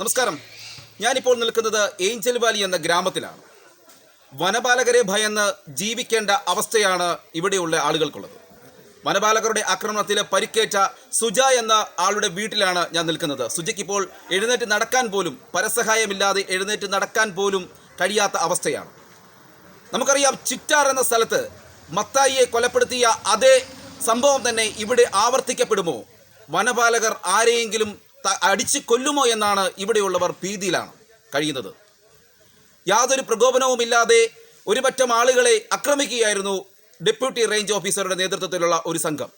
നമസ്കാരം. ഞാനിപ്പോൾ നിൽക്കുന്നത് ഏഞ്ചൽ വാലി എന്ന ഗ്രാമത്തിലാണ്. വനപാലകരെ ഭയന്ന് ജീവിക്കേണ്ട അവസ്ഥയാണ് ഇവിടെയുള്ള ആളുകൾക്കുള്ളത്. വനപാലകരുടെ ആക്രമണത്തിൽ പരിക്കേറ്റ സുജ എന്ന ആളുടെ വീട്ടിലാണ് ഞാൻ നിൽക്കുന്നത്. സുജയ്ക്ക് ഇപ്പോൾ എഴുന്നേറ്റ് നടക്കാൻ പോലും പരസഹായമില്ലാതെ എഴുന്നേറ്റ് നടക്കാൻ പോലും കഴിയാത്ത അവസ്ഥയാണ്. നമുക്കറിയാം ചിറ്റാർ എന്ന സ്ഥലത്ത് മത്തായിയെ കൊലപ്പെടുത്തിയ അതേ സംഭവം തന്നെ ഇവിടെ ആവർത്തിക്കപ്പെടുമോ? വനപാലകർ ആരെയെങ്കിലും അടിച്ച് കൊല്ലുമോ എന്നാണ് ഇവിടെയുള്ളവർ ഭീതിയിലാണ് കഴിയുന്നത്. യാതൊരു പ്രകോപനവുമില്ലാതെ ഒരുപറ്റം ആളുകളെ ആക്രമിക്കുകയായിരുന്നു ഡെപ്യൂട്ടി റേഞ്ച് ഓഫീസറുടെ നേതൃത്വത്തിലുള്ള ഒരു സംഘം.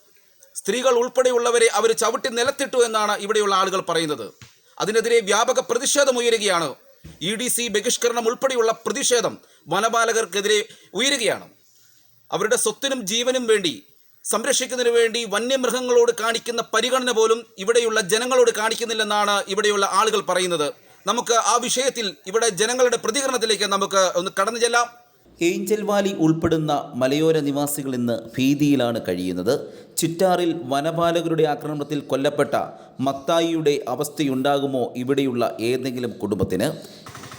സ്ത്രീകൾ ഉൾപ്പെടെയുള്ളവരെ അവർ ചവിട്ടി നിലത്തിട്ടു എന്നാണ് ഇവിടെയുള്ള ആളുകൾ പറയുന്നത്. അതിനെതിരെ വ്യാപക പ്രതിഷേധം ഉയരുകയാണ്. ഇ ഡി സി ബഹിഷ്കരണം ഉൾപ്പെടെയുള്ള പ്രതിഷേധം വനപാലകർക്കെതിരെ ഉയരുകയാണ്. അവരുടെ സ്വത്തിനും ജീവനും വേണ്ടി സംരക്ഷിക്കുന്നതിന് വേണ്ടി വന്യമൃഗങ്ങളോട് കാണിക്കുന്ന പരിഗണന പോലും ഇവിടെയുള്ള ജനങ്ങളോട് കാണിക്കുന്നില്ലെന്നാണ് ഇവിടെയുള്ള ആളുകൾ പറയുന്നത്. നമുക്ക് ആ വിഷയത്തിൽ ഇവിടെ ജനങ്ങളുടെ പ്രതികരണത്തിലേക്ക് നമുക്ക് ഒന്ന് കടന്നു ചെല്ലാം. ഏഞ്ചൽ വാലി ഉൾപ്പെടുന്ന മലയോര നിവാസികൾ ഇന്ന് ഭീതിയിലാണ് കഴിയുന്നത്. ചിറ്റാറിൽ വനപാലകരുടെ ആക്രമണത്തിൽ കൊല്ലപ്പെട്ട മത്തായിയുടെ അവസ്ഥയുണ്ടാകുമോ ഇവിടെയുള്ള ഏതെങ്കിലും കുടുംബത്തിന്?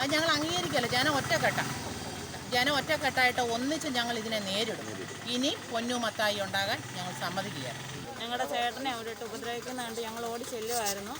അത് ഞങ്ങൾ അംഗീകരിക്കല്ല ഞാൻ ഒറ്റക്കെട്ട. ജനം ഒറ്റക്കെട്ടായിട്ട് ഒന്നിച്ച് ഞങ്ങൾ ഇതിനെ നേരിടും. ഇനി പൊന്നു മത്തായി ഉണ്ടാകാൻ ഞങ്ങൾ സമ്മതിക്കുകയാണ്. ഞങ്ങളുടെ ചേട്ടനെ അവരിട്ട് ഉപദ്രവിക്കുന്ന കണ്ട് ഞങ്ങൾ ഓടി ചെല്ലുമായിരുന്നു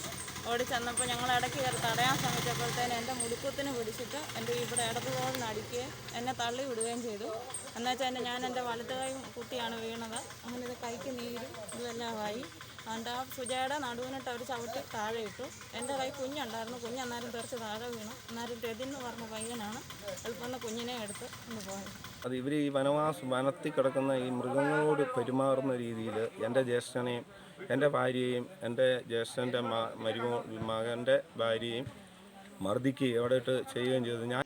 ഓടി ചെന്നപ്പോൾ ഞങ്ങൾ ഇടയ്ക്ക് കയറി തടയാൻ ശ്രമിച്ചപ്പോഴത്തേന് എന്റെ മുടുക്കത്തിന് പിടിച്ചിട്ട് എന്റെ ഇവിടെ ഇടതുപോലെ അടിക്കുകയും എന്നെ തള്ളി വിടുകയും ചെയ്തു. എന്നുവെച്ചാൽ എന്റെ ഞാൻ എന്റെ വലത്ത് കൈ കുട്ടിയാണ് വീണത്. അങ്ങനെ ഇത് കൈക്ക് നീരും. ഇതെല്ലാമായി അതുകൊണ്ട് ആ സുജയുടെ നടുവിനിട്ട് അവർ ചവിട്ടി താഴെ ഇട്ടു എന്റെ കൈ കുഞ്ഞുണ്ടായിരുന്നു. കുഞ്ഞ് അന്നേരം തെറിച്ച് താഴെ വീണു. അന്നേരം രതിൻ എന്ന് പറഞ്ഞ പയ്യനാണ് എളുപ്പം കുഞ്ഞിനെ എടുത്ത് ഒന്ന് പോയത് അത് ഇവർ ഈ വനവാസ വനത്തിൽ കിടക്കുന്ന ഈ മൃഗങ്ങളോട് പെരുമാറുന്ന രീതിയിൽ എന്റെ ജ്യേഷ്ഠനെയും എന്റെ ഭാര്യയെയും എന്റെ ജ്യേഷ്ഠന്റെ മരുമോ മകന്റെ ഭാര്യയും മർദ്ദിക്കുകയും അവിടെ ഇട്ട് ചെയ്യുകയും ചെയ്തു. ഞാൻ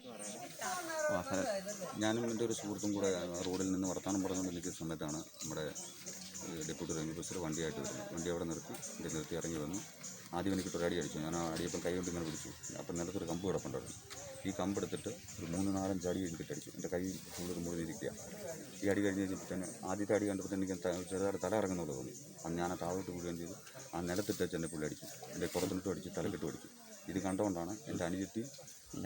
ഞാനും എന്റെ ഒരു സുഹൃത്തും കൂടെ റോഡിൽ നിന്ന് വർത്തമാനം പറഞ്ഞുകൊണ്ടിരിക്കുന്ന സമയത്താണ് നമ്മുടെ ഡെപ്യൂട്ടി റേഞ്ച് ഓഫീസർ വണ്ടിയായിട്ട് വരുന്നു. വണ്ടി അവിടെ നിർത്തി എന്റെ നിർത്തി ഇറങ്ങി വന്നു. ആദ്യം എനിക്ക് ഒരു അടി അടിച്ചു. ഞാൻ അടിയപ്പം കൈ കൊണ്ട് ഇങ്ങനെ പിടിച്ചു. അപ്പം നിലത്തൊരു കമ്പ് കിടപ്പുണ്ടായിരുന്നു. ഈ കമ്പ് എടുത്തിട്ട് ഒരു മൂന്ന് നാലഞ്ച് അടി എനിക്കിട്ട് അടിച്ചു എന്റെ കൈ കൂടുതൽ മുറിഞ്ഞിരിക്കുക ഈ അടി കഴിഞ്ഞ് കഴിഞ്ഞപ്പോൾ തന്നെ ആദ്യത്തെ അടി കണ്ടപ്പോൾ എനിക്ക് ചെറുതായിട്ട് തല ഇറങ്ങുന്ന പോലെ തോന്നി. അന്ന് ഞാൻ ആ താഴോട്ട് കൂടുകയും ചെയ്തു. ആ നിലത്തിട്ട് വെച്ച് എന്റെ പുള്ളി അടിച്ചു. എന്റെ പുറത്തിട്ട് അടിച്ച് തലക്കിട്ട് അടിച്ചു ഇത് കണ്ടുകൊണ്ടാണ് എന്റെ അനുജത്തി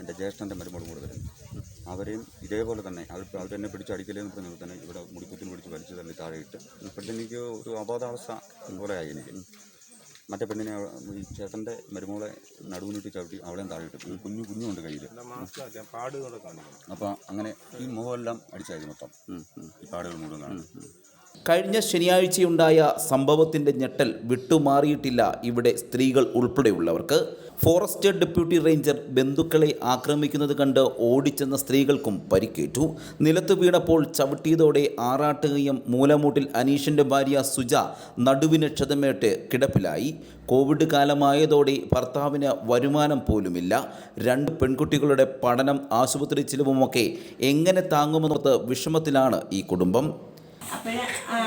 എന്റെ ജ്യേഷ്ഠന്റെ മരുമോട് കൂടെ വരുന്നത്. അവരെയും ഇതേപോലെ തന്നെ അവർ അവരെന്നെ പിടിച്ച് അടിക്കലെന്ന് പറഞ്ഞപ്പോൾ തന്നെ ഇവിടെ മുടിക്കുത്തിന് പിടിച്ച് വലിച്ചു തന്നെ താഴെയിട്ട്. ഇട്ട് ഇപ്പോഴത്തെ എനിക്ക് ഒരു അബോധാവസ്ഥ പോലെയായി എനിക്ക്. മറ്റേ പെണ്ണിനെ ഈ ചേട്ടന്റെ മരുമോളെ നടുവിനിട്ട് ചവിട്ടി അവളെയും താഴെ ഇട്ടു കുഞ്ഞു കുഞ്ഞുണ്ട് കയ്യിൽ അപ്പോൾ അങ്ങനെ ഈ മുഖമെല്ലാം അടിച്ചായിരുന്നു മൊത്തം. ഈ പാടുകൾ മുഴുവൻ കാണും. കഴിഞ്ഞ ശനിയാഴ്ചയുണ്ടായ സംഭവത്തിന്റെ ഞെട്ടൽ വിട്ടുമാറിയിട്ടില്ല ഇവിടെ സ്ത്രീകൾ ഉൾപ്പെടെയുള്ളവർക്ക്. ഫോറസ്റ്റ് ഡെപ്യൂട്ടി റേഞ്ചർ ബന്ധുക്കളെ ആക്രമിക്കുന്നത് കണ്ട് ഓടിച്ചെന്ന സ്ത്രീകൾക്കും പരിക്കേറ്റു. നിലത്ത് വീണപ്പോൾ ചവിട്ടിയതോടെ ആറാട്ടുകയും മൂലമൂട്ടിൽ അനീഷിന്റെ ഭാര്യ സുജ നടുവിന് ക്ഷതമേറ്റ് കിടപ്പിലായി. കോവിഡ് കാലമായതോടെ ഭർത്താവിന് വരുമാനം പോലുമില്ല. രണ്ട് പെൺകുട്ടികളുടെ പഠനം ആശുപത്രി ചിലവുമൊക്കെ എങ്ങനെ താങ്ങുമെന്നോർത്ത് വിഷമത്തിലാണ് ഈ കുടുംബം. അപ്പോഴേ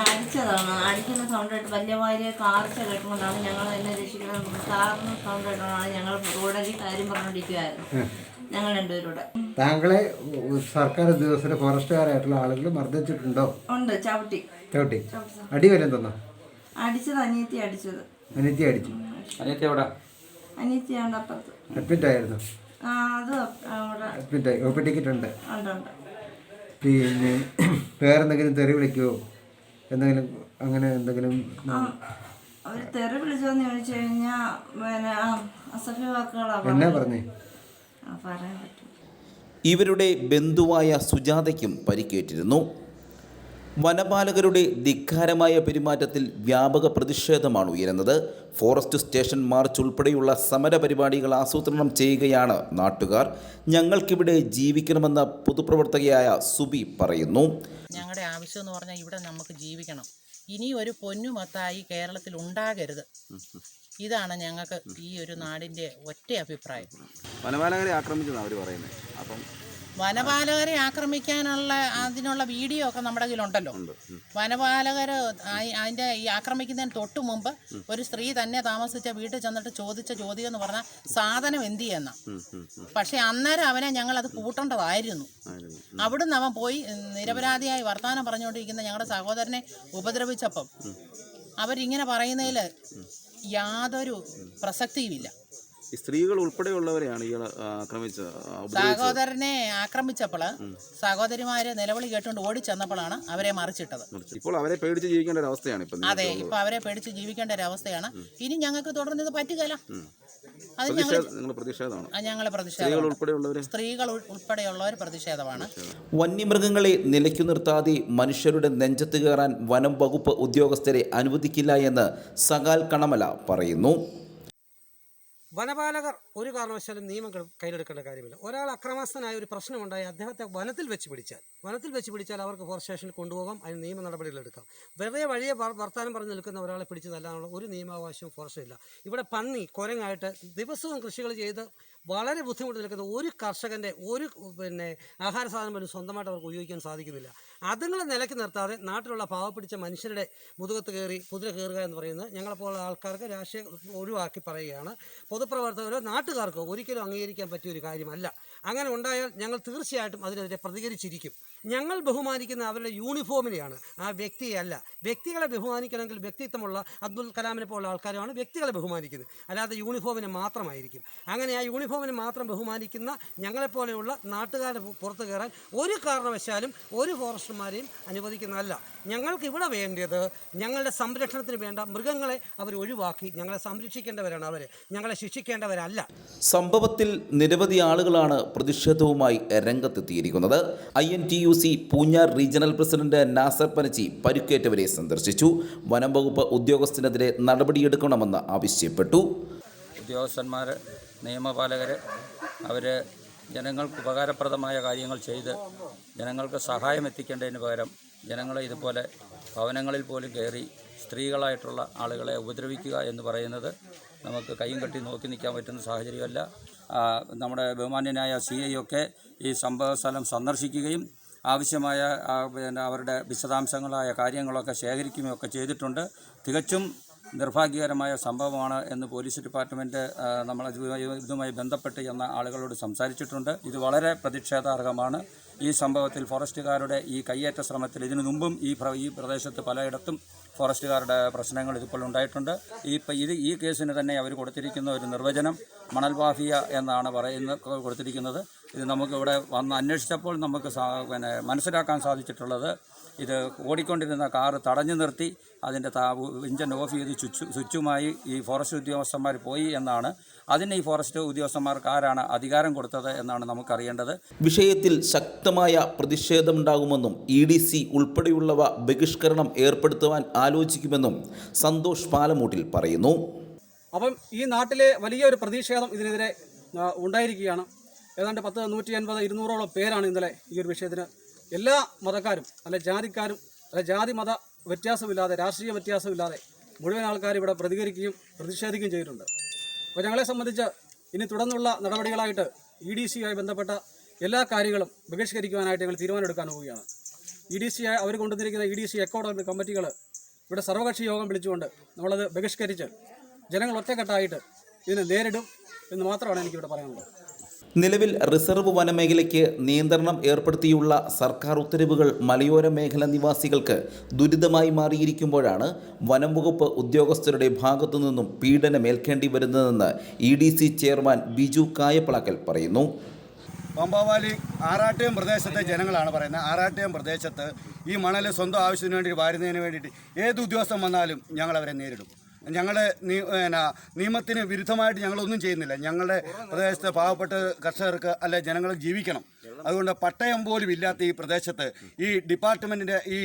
അടിച്ചതാണ്. അടിക്കുന്ന സൗണ്ട് കേട്ട് വലിയ വലിയ കാർച്ച കേട്ടുകൊണ്ടാണ് ഞങ്ങൾ എന്നെ രക്ഷിക്കുന്നത്. കാറിന് സൗണ്ട് കേട്ടുകൊണ്ടാണ് ഞങ്ങൾ റോഡരി കാര്യം പറഞ്ഞുകൊണ്ടിരിക്കുമായിരുന്നു ഞങ്ങൾ രണ്ടുപേരൂടെ. താങ്കളെ സർക്കാർ ഉദ്യോഗസ്ഥരെ ഫോറസ്റ്റുകാരായിട്ടുള്ള ആളുകൾ മർദ്ദിച്ചിട്ടുണ്ടോ? ഉണ്ട്. ചവിട്ടി. ചവിട്ടി. അടി വരും തന്നോ? അടിച്ചത് അനിയത്തി അടിച്ചത്. അനിയത്തി അടിച്ചു. അനിയത്തിയാണ്ട് അപ്പുറത്ത്. അഡ്മിറ്റ് ആയിരുന്നു. ആ അത് അവിടെ. അഡ്മിറ്റ് ആയി. ഒ പി ടിക്കറ്റ് ഉണ്ട് ഉണ്ട് ഉണ്ട്. പിന്നെ വേറെന്തെങ്കിലും തെറി വിളിക്കുമോ എന്തെങ്കിലും അങ്ങനെ എന്തെങ്കിലും അവർ തെറി വിളിച്ചോന്ന് ചോദിച്ചു കഴിഞ്ഞാൽ പിന്നെ അസഭ്യ വാക്കുകളാണ് എന്നാ പറഞ്ഞേ? പറയാൻ പറ്റും. ഇവരുടെ ബന്ധുവായ സുജാതയ്ക്കും പരിക്കേറ്റിരുന്നു. വനപാലകരുടെ ധിക്കാരമായ പെരുമാറ്റത്തിൽ വ്യാപക പ്രതിഷേധമാണ് ഉയരുന്നത്. ഫോറസ്റ്റ് സ്റ്റേഷൻ മാർച്ച് ഉൾപ്പെടെയുള്ള സമരപരിപാടികൾ ആസൂത്രണം ചെയ്യുകയാണ് നാട്ടുകാർ. ഞങ്ങൾക്കിവിടെ ജീവിക്കണമെന്ന പൊതുപ്രവർത്തകയായ സുബി പറയുന്നു. ഞങ്ങളുടെ ആവശ്യം എന്ന് പറഞ്ഞാൽ ഇവിടെ നമുക്ക് ജീവിക്കണം. ഇനി ഒരു പൊന്നുമത്തായി കേരളത്തിൽ ഉണ്ടാകരുത്. ഇതാണ് ഞങ്ങൾക്ക് ഈ ഒരു നാടിന്റെ ഒറ്റ അഭിപ്രായം. വനപാലകരെ ആക്രമിച്ചതാണ് അവർ പറയുന്നത് അപ്പം വനപാലകരെ ആക്രമിക്കാനുള്ള അതിനുള്ള വീഡിയോ ഒക്കെ നമ്മുടെ കയ്യിലുണ്ടല്ലോ. വനപാലകർ അതിന്റെ ഈ ആക്രമിക്കുന്നതിന് തൊട്ട് മുമ്പ് ഒരു സ്ത്രീ തന്നെ താമസിച്ച വീട്ടിൽ ചെന്നിട്ട് ചോദിച്ച ചോദ്യം എന്ന് പറഞ്ഞാൽ സാധനം എന്ത് ചെയ്യുന്ന? പക്ഷെ അന്നേരം അവനെ ഞങ്ങൾ അത് കൂട്ടേണ്ടതായിരുന്നു. അവിടുന്ന് അവൻ പോയി നിരപരാധിയായി വർത്തമാനം പറഞ്ഞുകൊണ്ടിരിക്കുന്ന ഞങ്ങളുടെ സഹോദരനെ ഉപദ്രവിച്ചപ്പം അവരിങ്ങനെ പറയുന്നതിൽ യാതൊരു പ്രസക്തിയുമില്ല. സ്ത്രീകൾ ഉൾപ്പെടെയുള്ളവരെയാണ് ഇയാൾ സഹോദരനെ ആക്രമിച്ചപ്പോൾ സഹോദരിമാര് നിലവിളി കേട്ടുകൊണ്ട് ഓടി ചെന്നപ്പോഴാണ് അവരെ മറിച്ചിട്ടത്. ഇപ്പോൾ അവരെ പേടിച്ച് ജീവിക്കേണ്ട ഒരു അവസ്ഥയാണ് ഇപ്പം അതെ ഇപ്പൊ അവരെ പേടിച്ച് ജീവിക്കേണ്ട ഒരു അവസ്ഥയാണ് ഇനി ഞങ്ങൾക്ക് തുടർന്ന് ഇത് പറ്റുകയില്ല അത് ഞങ്ങൾ പ്രതിഷേധ പ്രതിഷേധമാണ്? സ്ത്രീകൾ പ്രതിഷേധം ഉൾപ്പെടെയുള്ളവരെ? സ്ത്രീകൾ ഉൾപ്പെടെയുള്ളവർ പ്രതിഷേധമാണ്. വന്യമൃഗങ്ങളെ നിലയ്ക്കു നിർത്താതെ മനുഷ്യരുടെ നെഞ്ചത്ത് കയറാൻ വനം വകുപ്പ് ഉദ്യോഗസ്ഥരെ അനുവദിക്കില്ല എന്ന് സകാൽ കണമല പറയുന്നു. വനപാലകർ ഒരു കാരണവശാലും നിയമം കയ്യിലെടുക്കേണ്ട കാര്യമില്ല. ഒരാൾ അക്രമസ്ഥനായ ഒരു പ്രശ്നമുണ്ടായി അദ്ദേഹത്തെ വനത്തിൽ വെച്ച് പിടിച്ചാൽ വനത്തിൽ വെച്ച് പിടിച്ചാൽ അവർക്ക് ഫോറസ്റ്റ് സ്റ്റേഷനിൽ കൊണ്ടുപോകാം അതിന് നിയമ നടപടികളെടുക്കാം വെറുതെ വഴിയെ വർത്താനം പറഞ്ഞ് നിൽക്കുന്ന ഒരാളെ പിടിച്ച് തല്ലാനുള്ള ഒരു നിയമാവകാശവും ഫോറസ്റ്റ് ഇല്ല. ഇവിടെ പന്നി കുരങ്ങായിട്ട് ദിവസവും കൃഷികൾ ചെയ്ത് വളരെ ബുദ്ധിമുട്ട് നിൽക്കുന്ന ഒരു കർഷകന്റെ ഒരു പിന്നെ ആഹാര സാധനം പോലും സ്വന്തമായിട്ട് അവർക്ക് ഉപയോഗിക്കാൻ സാധിക്കുന്നില്ല. അതുങ്ങളെ നിലയ്ക്ക് നിർത്താതെ നാട്ടിലുള്ള പാവപ്പിടിച്ച മനുഷ്യരുടെ മുതുകത്ത് കയറി കുതിര കയറുക എന്ന് പറയുന്നത് ഞങ്ങളെപ്പോലുള്ള ആൾക്കാർക്ക് രാഷ്ട്രീയ ഒഴിവാക്കി പറയുകയാണ്. പൊതുപ്രവർത്തകരോ നാട്ടുകാർക്കോ ഒരിക്കലും അംഗീകരിക്കാൻ പറ്റിയ ഒരു കാര്യമല്ല. അങ്ങനെ ഉണ്ടായാൽ ഞങ്ങൾ തീർച്ചയായിട്ടും അതിനെതിരെ പ്രതികരിച്ചിരിക്കും. ഞങ്ങൾ ബഹുമാനിക്കുന്ന അവരുടെ യൂണിഫോമിനെയാണ്. ആ വ്യക്തിയല്ല. വ്യക്തികളെ ബഹുമാനിക്കണമെങ്കിൽ വ്യക്തിത്വമുള്ള അബ്ദുൽ കലാമിനെ പോലുള്ള ആൾക്കാരുമാണ് വ്യക്തികളെ ബഹുമാനിക്കുന്നത്. അല്ലാതെ യൂണിഫോമിനെ മാത്രമായിരിക്കും. അങ്ങനെ ആ യൂണിഫോമിനെ മാത്രം ബഹുമാനിക്കുന്ന ഞങ്ങളെപ്പോലെയുള്ള നാട്ടുകാരുടെ പുറത്ത് കയറാൻ ഒരു കാരണവശാലും ഒരു ഫോറസ്റ്റർമാരെയും അനുവദിക്കുന്നതല്ല. ഞങ്ങൾക്ക് ഇവിടെ വേണ്ടത് ഞങ്ങളുടെ സംരക്ഷണത്തിന് വേണ്ട മൃഗങ്ങളെ അവർ ഒഴിവാക്കി ഞങ്ങളെ സംരക്ഷിക്കേണ്ടവരാണ് അവർ ഞങ്ങളെ ശിക്ഷിക്കേണ്ടവരല്ല. സംഭവത്തിൽ നിരവധി ആളുകളാണ് പ്രതിഷേധവുമായി രംഗത്തെത്തിയിരിക്കുന്നത്. I N T U C Poonjar regional president Nasar Panachi പരുക്കേറ്റവരെ സന്ദർശിച്ചു. വനം വകുപ്പ് ഉദ്യോഗസ്ഥനെതിരെ നടപടിയെടുക്കണമെന്ന് ആവശ്യപ്പെട്ടു. ഉദ്യോഗസ്ഥന്മാർ നിയമപാലകർ അവർ ജനങ്ങൾക്ക് ഉപകാരപ്രദമായ കാര്യങ്ങൾ ചെയ്ത് ജനങ്ങൾക്ക് സഹായം എത്തിക്കേണ്ടതിന് പകരം ജനങ്ങളെ ഇതുപോലെ ഭവനങ്ങളിൽ പോലും കയറി സ്ത്രീകളായിട്ടുള്ള ആളുകളെ ഉപദ്രവിക്കുക എന്ന് പറയുന്നത് നമുക്ക് കൈയും കെട്ടി നോക്കി നിൽക്കാൻ പറ്റുന്ന സാഹചര്യമല്ല. നമ്മുടെ ബഹുമാന്യനായ സി ഐ ഒക്കെ ഈ സംഭവ സ്ഥലം സന്ദർശിക്കുകയും ആവശ്യമായ പിന്നെ അവരുടെ വിശദാംശങ്ങളായ കാര്യങ്ങളൊക്കെ ശേഖരിക്കുകയൊക്കെ ചെയ്തിട്ടുണ്ട്. തികച്ചും നിർഭാഗ്യകരമായ സംഭവമാണ് എന്ന് പോലീസ് ഡിപ്പാർട്ട്മെന്റ് നമ്മൾ ഇതുമായി ഇതുമായി ബന്ധപ്പെട്ട് എന്ന ആളുകളോട് സംസാരിച്ചിട്ടുണ്ട്. ഇത് വളരെ പ്രതിഷേധാർഹമാണ്. ഈ സംഭവത്തിൽ ഫോറസ്റ്റുകാരുടെ ഈ കയ്യേറ്റ ശ്രമത്തിൽ ഇതിനു മുമ്പും ഈ ഈ പ്രദേശത്ത് പലയിടത്തും ഫോറസ്റ്റുകാരുടെ പ്രശ്നങ്ങൾ ഇതിപ്പോൾ ഉണ്ടായിട്ടുണ്ട്. ഈ ഇത് ഈ കേസിന് തന്നെ അവർ കൊടുത്തിരിക്കുന്ന ഒരു നിർവചനം മണൽവാഫിയ എന്നാണ് പറയുന്ന കൊടുത്തിരിക്കുന്നത്. ഇത് നമുക്കിവിടെ വന്ന് അന്വേഷിച്ചപ്പോൾ നമുക്ക് പിന്നെ മനസ്സിലാക്കാൻ സാധിച്ചിട്ടുള്ളത് ഇത് ഓടിക്കൊണ്ടിരുന്ന കാറ് തടഞ്ഞു നിർത്തി അതിന്റെ താ ഇഞ്ചൻ ഓഫ് ചെയ്ത് സ്വിച്ച് സ്വിച്ചുമായി ഈ ഫോറസ്റ്റ് ഉദ്യോഗസ്ഥന്മാർ പോയി എന്നാണ്. അതിന് ഈ ഫോറസ്റ്റ് ഉദ്യോഗസ്ഥന്മാർക്ക് ആരാണ് അധികാരം കൊടുത്തത് എന്നാണ് നമുക്കറിയേണ്ടത്. വിഷയത്തിൽ ശക്തമായ പ്രതിഷേധമുണ്ടാകുമെന്നും ഇ ഡി സി ഉൾപ്പെടെയുള്ളവ ബഹിഷ്കരണം ഏർപ്പെടുത്തുവാൻ ആലോചിക്കുമെന്നും സന്തോഷ് പാലമൂട്ടിൽ പറയുന്നു. അപ്പം ഈ നാട്ടിലെ വലിയൊരു പ്രതിഷേധം ഇതിനെതിരെ ഉണ്ടായിരിക്കുകയാണ്. ഏതാണ്ട് പത്ത് നൂറ്റി അൻപത് ഇരുന്നൂറോളം പേരാണ് ഇന്നലെ ഈ ഒരു വിഷയത്തിന് എല്ലാ മതക്കാരും അല്ലെ ജാതിക്കാരും അല്ലെ ജാതി മത വ്യത്യാസമില്ലാതെ രാഷ്ട്രീയ വ്യത്യാസമില്ലാതെ മുഴുവൻ ആൾക്കാരും ഇവിടെ പ്രതികരിക്കുകയും പ്രതിഷേധിക്കുകയും ചെയ്തിട്ടുണ്ട്. അപ്പോൾ ഞങ്ങളെ സംബന്ധിച്ച് ഇനി തുടർന്നുള്ള നടപടികളായിട്ട് ഇ ഡി സിയുമായി ബന്ധപ്പെട്ട എല്ലാ കാര്യങ്ങളും ബഹിഷ്കരിക്കുവാനായിട്ട് ഞങ്ങൾ തീരുമാനമെടുക്കാൻ പോവുകയാണ്. ഇ ഡി സി അവർ കൊണ്ടുവന്നിരിക്കുന്ന ഇ ഡി സി അക്കൗണ്ട് കമ്മിറ്റികൾ ഇവിടെ സർവകക്ഷി യോഗം വിളിച്ചുകൊണ്ട് നമ്മളത് ബഹിഷ്കരിച്ച് ജനങ്ങൾ ഒറ്റക്കെട്ടായിട്ട് ഇതിനെ നേരിടും എന്ന് മാത്രമാണ് എനിക്കിവിടെ പറയാനുള്ളത്. നിലവിൽ റിസർവ് വനമേഖലയ്ക്ക് നിയന്ത്രണം ഏർപ്പെടുത്തിയുള്ള സർക്കാർ ഉത്തരവുകൾ മലയോര മേഖല നിവാസികൾക്ക് ദുരിതമായി മാറിയിരിക്കുമ്പോഴാണ് വനം വകുപ്പ് ഉദ്യോഗസ്ഥരുടെ ഭാഗത്തു നിന്നും പീഡനമേൽക്കേണ്ടി വരുന്നതെന്ന് E D C chairman Biju Kayappalakkal പറയുന്നു. പമ്പാവാലി ആറാട്ടയം പ്രദേശത്തെ ജനങ്ങളാണ് പറയുന്നത്. ആറാട്ടയം പ്രദേശത്ത് ഈ മണൽ സ്വന്തം ആവശ്യത്തിന് വേണ്ടി വാരുന്നതിന് വേണ്ടിയിട്ട് ഏത് ഉദ്യോഗസ്ഥം വന്നാലും ഞങ്ങൾ അവരെ നേരിടും. ഞങ്ങൾ നിയമത്തിന് വിരുദ്ധമായിട്ട് ഞങ്ങളൊന്നും ചെയ്യുന്നില്ല. ഞങ്ങളുടെ പ്രദേശത്തെ പാവപ്പെട്ട കർഷകർക്ക് അല്ലെ ജനങ്ങൾ ജീവിക്കണം. അതുകൊണ്ട് പട്ടയം പോലും ഇല്ലാത്ത ഈ പ്രദേശത്ത് ഈ ഡിപ്പാർട്ട്മെന്റിന്റെ ഈ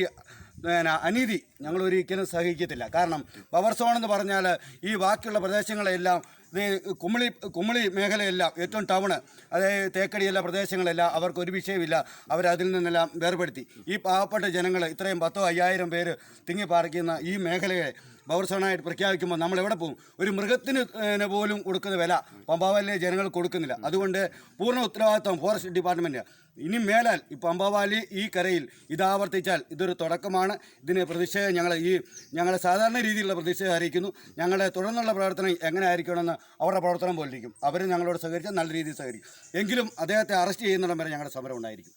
പിന്നെ അനീതി ഞങ്ങൾ ഒരിക്കലും സഹിക്കത്തില്ല. കാരണം പവർ സോൺ എന്ന് പറഞ്ഞാൽ ഈ ബാക്കിയുള്ള പ്രദേശങ്ങളെല്ലാം ഇത് കുമളി കുമളി മേഖലയെല്ലാം ഏറ്റവും ടൗണ് അതായത് തേക്കടിയുള്ള പ്രദേശങ്ങളെല്ലാം അവർക്ക് ഒരു വിഷയമില്ല. അവരതിൽ നിന്നെല്ലാം വേർപെടുത്തി. ഈ പാവപ്പെട്ട ജനങ്ങൾ ഇത്രയും പത്തോ അയ്യായിരം പേര് തിങ്ങി പാർക്കുന്ന ഈ മേഖലയെ പവർ സോണായിട്ട് പ്രഖ്യാപിക്കുമ്പോൾ നമ്മൾ എവിടെ പോകും? ഒരു മൃഗത്തിന് പോലും കൊടുക്കുന്ന വില പമ്പാവാലിലെ ജനങ്ങൾ കൊടുക്കുന്നില്ല. അതുകൊണ്ട് പൂർണ ഉത്തരവാദിത്വം ഫോറസ്റ്റ് ഡിപ്പാർട്ട്മെന്റ് ഇനി മേലാൽ ഈ പമ്പാവാലി ഈ കരയിൽ ഇത് ആവർത്തിച്ചാൽ ഇതൊരു തുടക്കമാണ്. ഇതിന് പ്രതിഷേധം ഞങ്ങൾ ഈ ഞങ്ങളെ സാധാരണ രീതിയിലുള്ള പ്രതിഷേധം അറിയിക്കുന്നു. ഞങ്ങളുടെ തുടർന്നുള്ള പ്രവർത്തനം എങ്ങനെ ആയിരിക്കണമെന്ന് അവരുടെ പ്രവർത്തനം പോലിരിക്കും. അവർ ഞങ്ങളോട് സഹകരിച്ചാൽ നല്ല രീതിയിൽ സഹകരിക്കും. എങ്കിലും അദ്ദേഹത്തെ അറസ്റ്റ് ചെയ്യുന്നിടം വരെ ഞങ്ങളുടെ സമരം ഉണ്ടായിരിക്കും.